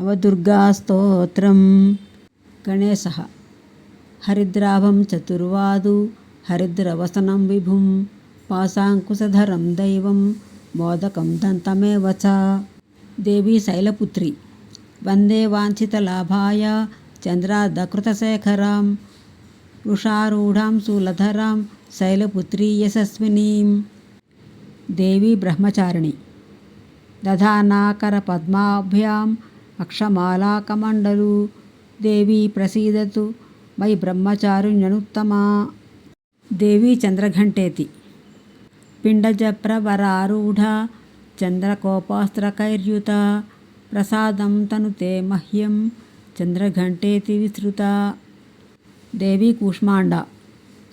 నవదుర్గాస్తోత్రం. గణేశ. హరిద్రాభం చతుర్వాదు. హరిద్రవసనం విభుం. పాశాంకుశధరం దైవం. మోదకం దంతమేవ చ. దేవీ శైలపుత్రి. వందే వాంఛితలాభాయ. చంద్రాధకృతశేఖరాం వృషారూఢాం శూలధరాం. శైలపుత్రీ యశస్వినీం. దేవీ బ్రహ్మచారిణి. దధానాకర పద్మాభ్యాం అక్షమాలాకమండలు. దేవీ ప్రసీదతు. మై బ్రహ్మచారుణ్యనుత్తమా. దేవీ చంద్రఘంటేతి. పిండజప్రవరారూఢ. చంద్రకోపాస్త్రకైర్యుత. ప్రసాదం తను తే మహ్యం. చంద్రఘంటేతి విస్తృత. దేవీ కూష్మాండ.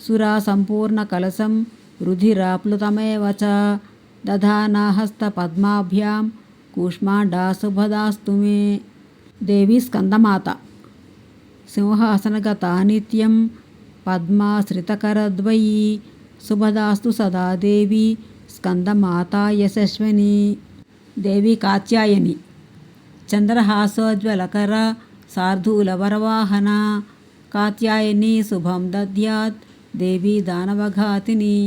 సురా సంపూర్ణ సంపూర్ణకలశం రుధిరాప్లుతమేవ చ. దధానాహస్తపద్మాభ్యాం కూష్మాండా శుభదాస్తు మే దేవీ స్కందమాత సింహాసనగతా నిత్యం పద్మాశ్రితకరద్వయీ శుభదాస్తు సదా దేవి స్కందమాతా యశస్విని దేవి కాత్యాయని చంద్రహాసోజ్వలకర శార్దూలవరవాహన కాత్యాయని శుభం దద్యాత్ దేవి దానవఘాతిని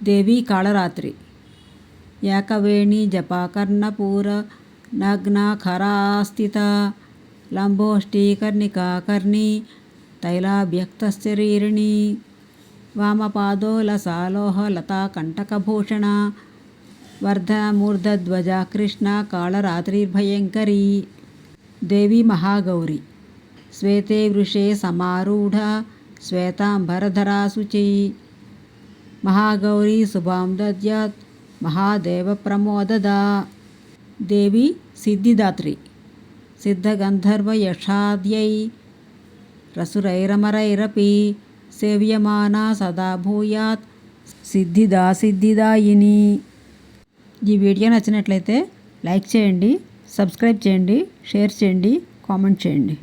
దేవి కాళరాత్రి ఏకవేణి జపాకర్ణపూర నగ్నాఖరాస్థిత లంబోష్టీకర్ణికాకర్ణి తైలాభ్యక్తశరీరిణి వామపాదోలసాలోహలతాకంటకభూషణ వర్ధనమూర్ధధ్వజా కృష్ణ కాళరాత్రిర్భయంకరీ దేవి మహాగౌరి శ్వేతే వృషే సమారూఢ శ్వేతాంబరధరా శుచి మహాగౌరీ శుభాం దద్యాత్ మహాదేవ ప్రమోదదా. దేవి సిద్ధిదాత్రి. సిద్ధగంధర్వయషాద్యై. రసురైరమరైరపి. సేవ్యమానా సదా భూయాత్. సిద్ధిదా సిద్ధిదాయిని. ఈ వీడియో నచ్చినట్లయితే లైక్ చేయండి సబ్స్క్రైబ్ చేయండి షేర్ చేయండి కామెంట్ చేయండి.